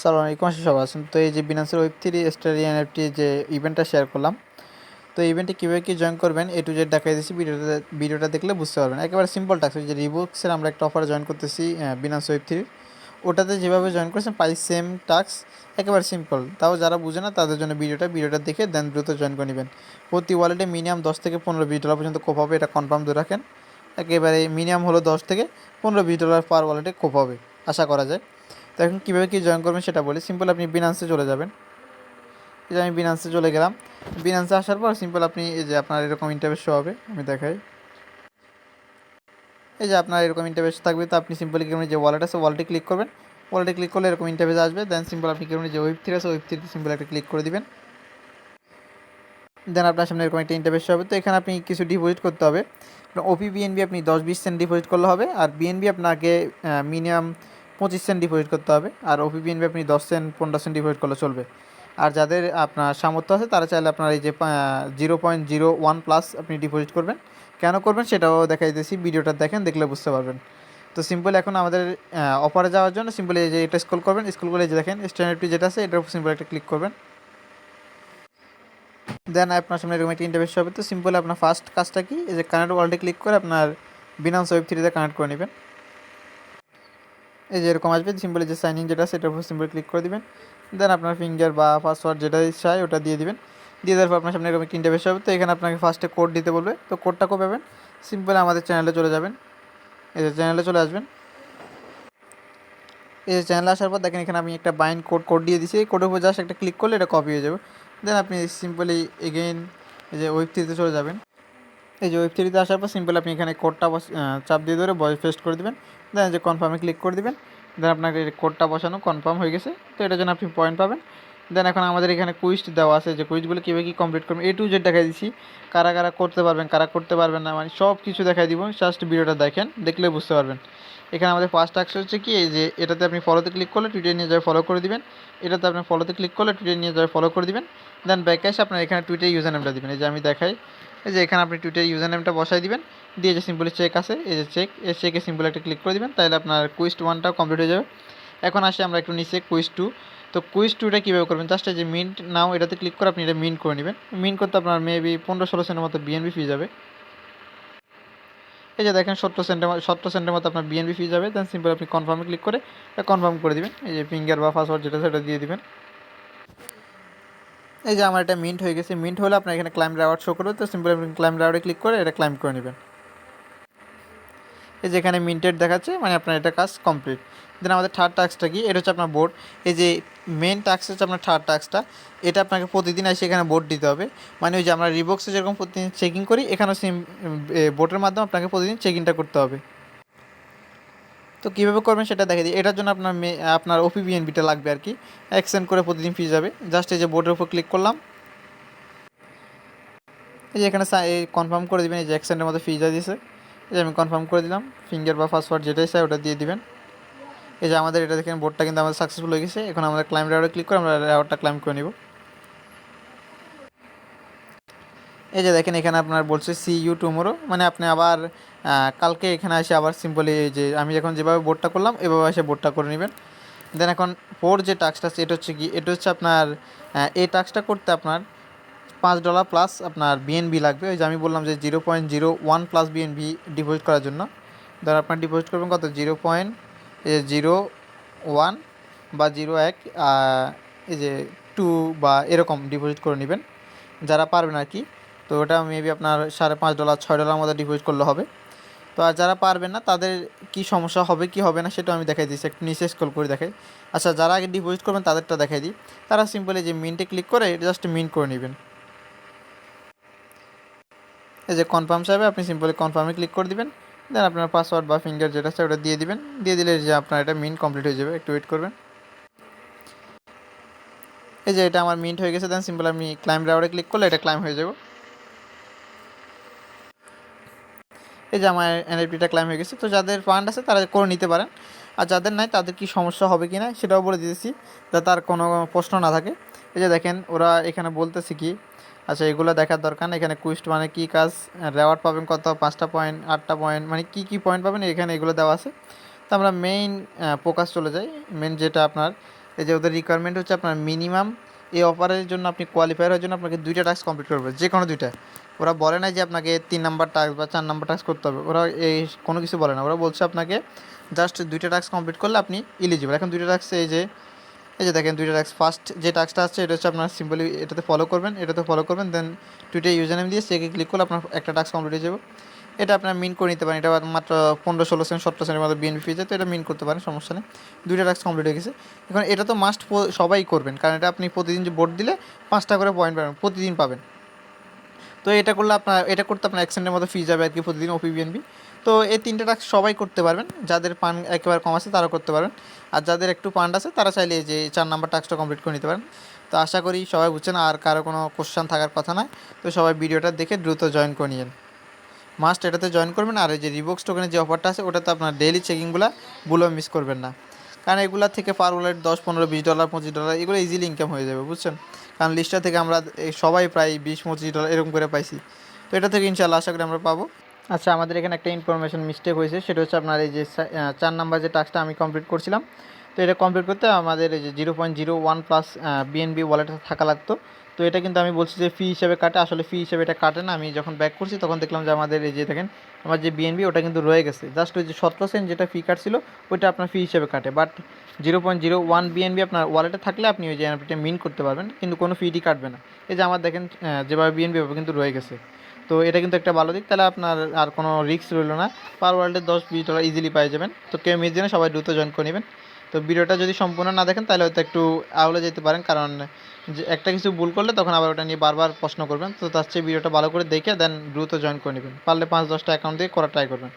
সালাম আলাইকুম আশিস সবাই আছেন। তো এই যে বিনান্সের ওয়েব থ্রি স্টারি এনএফটি যে ইভেন্টটা শেয়ার করলাম, তো ইভেন্টে কীভাবে কী জয়েন করবেন এ টু জেড দেখাই দিচ্ছি ভিডিওটা ভিডিওটা দেখলে বুঝতে পারবেন। একেবারে সিম্পল টাক্স যে রিবুক্সের আমরা একটা অফার জয়েন করতেছি বিনান্স ওয়েব থ্রির ওটাতে যেভাবে জয়েন করেছেন পাই সেম টাক্স একেবারে সিম্পল তাও যারা বুঝে না, তাদের জন্য ভিডিওটা ভিডিওটা দেখে দেন দ্রুত জয়েন করে নেবেন। প্রতি ওয়ালেটে মিনিমাম দশ থেকে পনেরো বিশ ডলার পর্যন্ত কোপ হবে, এটা কনফার্ম ধরে রাখেন। একেবারে মিনিমাম হলো দশ থেকে পনেরো বিশ ডলার পার ওয়ালেটে কোপ হবে, আশা করা যায়। তো এখন কীভাবে কী জয়েন করবেন সেটা বলি। সিম্পল আপনি বিনান্সে চলে যাবেন। এই যে আমি বিনান্সে চলে গেলাম। বিনান্সে আসার পর সিম্পল আপনি এই যে আপনার এরকম ইন্টারভেস শো হবে, আমি দেখাই। এই যে আপনার এরকম ইন্টারভেস থাকবে, তো আপনি সিম্পলি কেমন যে ওয়ালেট আছে ওয়ালেটে ক্লিক করবেন। ওয়ালেটে ক্লিক করলে এরকম ইন্টারভেস আসবে। দেন সিম্পল আপনি কেমন যে ওয়েব থ্রি আছে ওয়েব থ্রিতে সিম্পল একটা ক্লিক করে দিবেন। দেন আপনার সামনে এরকম একটা ইন্টারভেস হবে। তো এখানে আপনি কিছু ডিপোজিট করতে হবে। ওপি বিএনবি আপনি দশ বিশ সেন্ট ডিপোজিট করলে হবে। আর বিএনবি আপনাকে মিনিমাম পঁচিশ সেন্ট ডিপোজিট করতে হবে। আর ওপি বিএনবি আপনি দশ সেন্ট, পনেরো সেন্ট ডিপোজিট করলে চলবে। আর যাদের আপনার সামর্থ্য আছে, তারা চাইলে আপনার এই যে zero point zero one plus আপনি ডিপোজিট করবেন। কেন করবেন সেটাও দেখাই দিয়েছি ভিডিওটা দেখেন, দেখলে বুঝতে পারবেন। তো সিম্পল এখন আমাদের অফারে যাওয়ার জন্য সিম্পল এই যে, এটা স্কুল করবেন স্কুল করে যে দেখেন স্ট্যান্ডার্ডটি যেটা আছে, এটার উপর সিম্পল একটা ক্লিক করবেন। দেন আপনার সামনে এরকম একটা ইন্টারভেস হবে। তো সিম্পল আপনার ফার্স্ট কাজটা কি? যে কানেক্ট ওয়ার্ল্ডে ক্লিক করে আপনার বিনান্স ওয়েব থ্রিতে কানেক্ট করে নেবেন। এই যে এরকম আসবে সিম্পলি যে সাইন ইন যেটা, সেটার উপর সিম্পল ক্লিক করে দিবেন। দেন আপনার ফিঙ্গার বা পাসওয়ার্ড যেটা চাই, ওটা দিয়ে দিবেন। দিয়ে দেওয়ার পর আপনার সামনে এরকম ইন্টারভেস হবে, তো এখানে আপনাকে ফার্স্টে কোড দিতে বলবে। তো কোডটা কো পাবেন? সিম্পল আমাদের চ্যানেলে চলে যাবেন। এই যে চ্যানেলে চলে আসবেন। এই যে চ্যানেলে আসার পর দেখেন এখানে আমি একটা বাইন কোড কোড দিয়ে দিচ্ছি এই কোডের উপর জাস্ট একটা ক্লিক করলে এটা কপি হয়ে যাবে। দেন আপনি সিম্পলি এগেইন এই যে ওয়েব থ্রিতে চলে যাবেন। এই যে ওয়েব আসার পর সিম্পল আপনি এখানে কোডটা চাপ দিয়ে ধরে বয় পেস্ট করে দেবেন। দেন যে কনফার্মে ক্লিক করে দেবেন। দেন আপনাকে কোডটা বসানো কনফার্ম হয়ে গেছে। তো এটার জন্য আপনি পয়েন্ট পাবেন। দেন এখন আমাদের এখানে কুইস্ট দেওয়া আছে যে কুইজগুলো কীভাবে কী কমপ্লিট করবেন। এ টু জেড দেখাই দিচ্ছি কারা কারা করতে পারবেন, কারা করতে পারবেন না মানে সব কিছু দেখাই দিব। জাস্ট ভিডিওটা দেখেন, দেখলে বুঝতে পারবেন। এখানে আমাদের ফার্স্ট অ্যাকশন হচ্ছে কি যে এটাতে আপনি ফলোতে ক্লিক করলে টুইটার নিয়ে যাবে ফলো করে দিবেন। এটাতে আপনি ফলোতে ক্লিক করলে টুইটার নিয়ে যাবে ফলো করে দিবেন। দেন ব্যাকে এসে আপনার এখানে টুইটার ইউজার নেমটা দিবেন। এই যে আমি দেখাই। এই যে এখানে আপনি টুইটার ইউজার নেমটা বসাই দিবেন। দিয়ে যে সিম্পলি চেক আছে, এই যে চেক এই চেকে সিম্পল একটা ক্লিক করে দিবেন তাহলে আপনার কুইস্ট ওয়ানটাও কমপ্লিট হয়ে যাবে। এখন আসি আমরা একটু নিচে কুইজ টু তো কুইজ টুটা কীভাবে করবেন? জাস্ট যে মিন্ট নাও এটাতে ক্লিক করে আপনি এটা মিন্ট করে নেবেন। মিন্ট করতে আপনার মেবি পনেরো ষোলো সেন্টের মতো বিএনবি ফি যাবে। এই যে দেখেন, সত্তর সেন্টের সত্তর সেন্টের মতো আপনার বিএনবি ফি যাবে। দেন সিম্পল আপনি কনফার্মে ক্লিক করে কনফার্ম করে দিবেন। এই যে ফিঙ্গার বা পাসওয়ার্ড যেটা, সেটা দিয়ে দিবেন। এই যে আমার এটা মিন্ট হয়ে গেছে। মিন্ট হলে আপনার এখানে ক্লাইম রাওয়ার্ড শো করবে। তো সিম্পল আপনি ক্লাইম রাওয়ার্ডে ক্লিক করে এটা ক্লাইম করে নেবেন। এই যে এখানে মিন্টেড দেখাচ্ছে মানে আপনার এটা কাজ কমপ্লিট দেন আমাদের থার্ড টাস্কটা কি? এটা হচ্ছে আপনার বোর্ড এই যে মেন টাস্ক হচ্ছে আপনার থার্ড টাস্কটা এটা আপনাকে প্রতিদিন এসে এখানে বোর্ড দিতে হবে। মানে ওই যে আমরা রিবক্সে যেরকম প্রতিদিন চেকিং করি, এখানেও সেম বোর্ডের মাধ্যমে আপনাকে প্রতিদিন চেকিংটা করতে হবে। তো কীভাবে করবেন সেটা দেখে দিই। এটার জন্য আপনার আপনার ওপিবিএনবিটা লাগবে আর কি। এক্সটেন্ড করে প্রতিদিন ফি যাবে। জাস্ট এই যে বোর্ডের উপর ক্লিক করলাম। এই যে এখানে কনফার্ম করে দেবেন, এই যে এক্সটেন্ডের মধ্যে ফি যা দিয়েছে। এই যে আমি কনফার্ম করে দিলাম। ফিঙ্গার বা পাসওয়ার্ড যেটাই চাই ওটা দিয়ে দিবেন। এই যে আমাদের এটা দেখেন বোর্ডটা কিন্তু আমাদের সাকসেসফুল হয়ে গেছে। এখন আমরা ক্লাইম রাওয়ারে ক্লিক করে আমরা রাওয়ারটা ক্লাইম করে নিব। এই যে দেখেন, এখানে আপনার বলছে সি ইউ টুমোরো মানে আপনি আবার কালকে এখানে এসে আবার সিম্পলি যে, আমি এখন যেভাবে বোর্ডটা করলাম, এভাবে এসে বোর্ডটা করে নেবেন। দেন এখন ফোর যে টাস্কটা আছে, এটা হচ্ছে কি, এটা হচ্ছে আপনার এই টাস্কটা করতে আপনার পাঁচ ডলার প্লাস আপনার বিএনবি লাগবে। ওই যে আমি বললাম যে zero point zero one plus BNB deposit করার জন্য। ধর আপনার ডিপোজিট করবেন কত? জিরো পয়েন্ট জিরো ওয়ান বা জিরো এক এই যে টু বা এরকম ডিপোজিট করে নেবেন। যারা পারবেন আর কি তো ওটা মেবি আপনার সাড়ে পাঁচ ডলার ছয় ডলার মতো ডিপোজিট করলে হবে। তো আর যারা পারবেন না, তাদের কি সমস্যা হবে, কি হবে না সেটা আমি দেখাই দিচ্ছি। একটু নিচে স্কল করে দেখাই। আচ্ছা যারা আগে ডিপোজিট করবেন, তাদেরটা দেখাই দিই। তারা সিম্পলি যে মিনটে ক্লিক করে জাস্ট মিন করে নেবেন। এই যে কনফার্ম চাইবে আপনি সিম্পলি কনফার্মে ক্লিক করে দিবেন। দেন আপনার পাসওয়ার্ড বা ফিঙ্গার যেটা আছে, ওটা দিয়ে দিবেন। দিয়ে দিলে যে আপনার এটা মিন কমপ্লিট হয়ে যাবে। একটু ওয়েট করবেন। এই যে এটা আমার মিন্ট হয়ে গেছে। দেন সিম্পল আমি ক্লাইম রাউডে ক্লিক করলে এটা ক্লাইম হয়ে যাব। এই যে আমার এনএফটিটা ক্লাইম হয়ে গেছে, তো যাদের ফান্ড আছে তারা করে নিতে পারেন। আর যাদের নাই, তাদের কি সমস্যা হবে কি না, সেটাও বলে দিতেছি, যাতে তার কোনো প্রশ্ন না থাকে। এই যে দেখেন, ওরা এখানে বলতেছে কি আচ্ছা এগুলো দেখার দরকার এখানে কুইস্ট মানে কী কাজ রেওয়ার্ড পাবেন কত, পাঁচটা পয়েন্ট আটটা পয়েন্ট মানে কী কী পয়েন্ট পাবেন, এখানে এগুলো দেওয়া আছে। তো আমরা মেইন ফোকাস চলে যাই মেন যেটা আপনার, এই যে ওদের রিকোয়ারমেন্ট হচ্ছে আপনার মিনিমাম এই অফারের জন্য আপনি কোয়ালিফায়ার হওয়ার জন্য আপনাকে দুইটা টাস্ক কমপ্লিট করবে যে কোনো দুইটা। ওরা বলে না যে আপনাকে তিন নাম্বার টাস্ক বা চার নাম্বার টাস্ক করতে হবে, ওরা এই কোনো কিছু বলে না, ওরা বলছে আপনাকে জাস্ট দুইটা টাস্ক কমপ্লিট করলে আপনি ইলিজিবল এখন দুইটা টাস্ক এই যে এই যে দেখেন দুইটা টাস্ক ফার্স্ট যে টাস্কটা আসছে এটা হচ্ছে আপনার সিম্পলি এটাতে ফলো করবেন, এটাতে ফলো করবেন দেন টুইটার ইউজার নেম দিয়ে সেকে ক্লিক করলে আপনার একটা টাস্ক কমপ্লিট হয়ে যাবে। এটা আপনার মিন করে নিতে পারেন। এটা মাত্র পনেরো, ষোলো সেকেন্ড সতেরো সেকেন্ডের মতো বিএনপি পেয়ে যায় তো এটা মিন করতে পারেন, সমস্যা নেই। দুইটা টাস্ক কমপ্লিট হয়ে গেছে। এখন এটা তো মাস্ট সবাই করবেন, কারণ এটা আপনি প্রতিদিন যে বোর্ড দিলে পাঁচটা করে পয়েন্ট পাবেন, প্রতিদিন পাবেন। তো এটা করলে আপনার, এটা করতে আপনার অ্যাক্সেন্টের মতো ফি যাবে আর কি প্রতিদিন ওপি বিএনপি তো এই তিনটে টাস্ক সবাই করতে পারবেন, যাদের পান একেবারে কম আছে তারা করতে পারবেন। আর যাদের একটু পান্ড আছে, তারা চাইলে যে চার নাম্বার টাস্কটা কমপ্লিট করে নিতে পারেন। তো আশা করি সবাই বুঝছেন, আর কারও কোনো কোশ্চান থাকার কথা নয় তো সবাই ভিডিওটা দেখে দ্রুত জয়েন করে নিন মাস্ট এটাতে জয়েন করবেন আর এই যে রিবক্স টোকেনের যে অফারটা আছে, ওটাতে আপনার ডেইলি চেকিংগুলো ভুলেও মিস করবেন না। কারণ এগুলা থেকে পার ওয়ালেট দশ, পনেরো, বিশ ডলার পঁচিশ ডলার এগুলো ইজিলি ইনকাম হয়ে যাবে, বুঝছেন? কারণ লিস্টটা থেকে আমরা সবাই প্রায় বিশ, পঁচিশ ডলার এরকম করে পাইছি। তো এটা থেকে ইনশাল্লাহ আশা করি আমরা পাবো। আচ্ছা আমাদের এখানে একটা ইনফরমেশন মিস্টেক হয়েছে, সেটা হচ্ছে আপনার এই যে চার নাম্বার যে টাস্কটা আমি কমপ্লিট করছিলাম। তো এটা কমপ্লিট করতে আমাদের এই যে zero point zero one plus BNB wallet থাকা লাগতো। তো এটা কিন্তু আমি বলছি যে ফি হিসেবে কাটে। আসলে ফি হিসেবে এটা কাটে না। আমি যখন ব্যাক করছি, তখন দেখলাম যে আমাদের এই যে দেখেন, আমার যে বিএনবি ওটা কিন্তু রয়ে গেছে। জাস্ট ওই যে সতেরো সেন্ট যেটা ফি কাটছিল, ওইটা আপনার ফি হিসেবে কাটে। But zero point zero one BNB আপনার ওয়ালেটে থাকলে আপনি ওই যে এনপিটা মিন করতে পারবেন, কিন্তু কোনো ফিটি কাটবে না। এই যে আমার দেখেন যেভাবে বিএনবি ওভাবে কিন্তু রয়ে গেছে। তো এটা কিন্তু একটা ভালো দিক। তাহলে আপনার আর কোনো রিস্ক রইল না। পার ওয়ার্ল্ডে দশ, বিশ ডলার ইজিলি পেয়ে যাবেন। তো কেউ মিস দিনে সবাই দ্রুত জয়েন করে নেবেন। তো ভিডিওটা যদি সম্পূর্ণ না দেখেন, তাহলে হয়তো একটু আউলে যেতে পারেন। কারণ যে একটা কিছু ভুল করলে তখন আবার ওটা নিয়ে বারবার প্রশ্ন করবেন। তো তার চেয়ে ভিডিওটা ভালো করে দেখে দেন দ্রুত জয়েন করে নেবেন। পারলে পাঁচ দশটা অ্যাকাউন্ট দিয়ে করা ট্রাই করবেন।